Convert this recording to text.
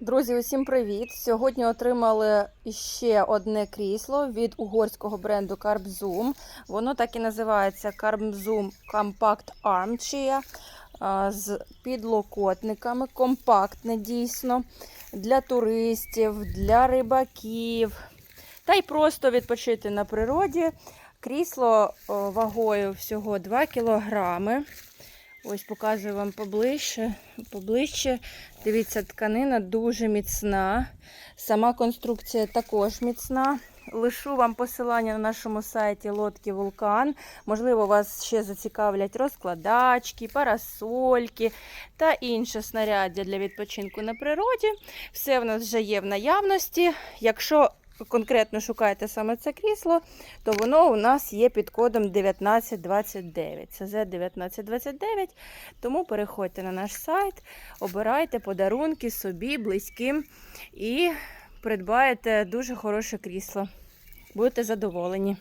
Друзі, усім привіт! Сьогодні отримали ще одне крісло від угорського бренду CarbZoom. Воно так і називається CarbZoom Compact Armchair з підлокотниками. Компактне дійсно для туристів, для рибаків. Та й просто відпочити на природі. Крісло вагою всього 2 кілограми. Ось показую вам поближче. поближче. Дивіться, тканина дуже міцна. Сама конструкція також міцна. Лишу вам посилання на нашому сайті Лодки Вулкан. Можливо, вас ще зацікавлять розкладачки, парасольки та інше снаряддя для відпочинку на природі. Все в нас вже є в наявності. Якщо конкретно шукаєте саме це крісло, то воно у нас є під кодом 1929. Це Z1929. Тому переходьте на наш сайт, обирайте подарунки собі, близьким і придбаєте дуже хороше крісло. Будете задоволені.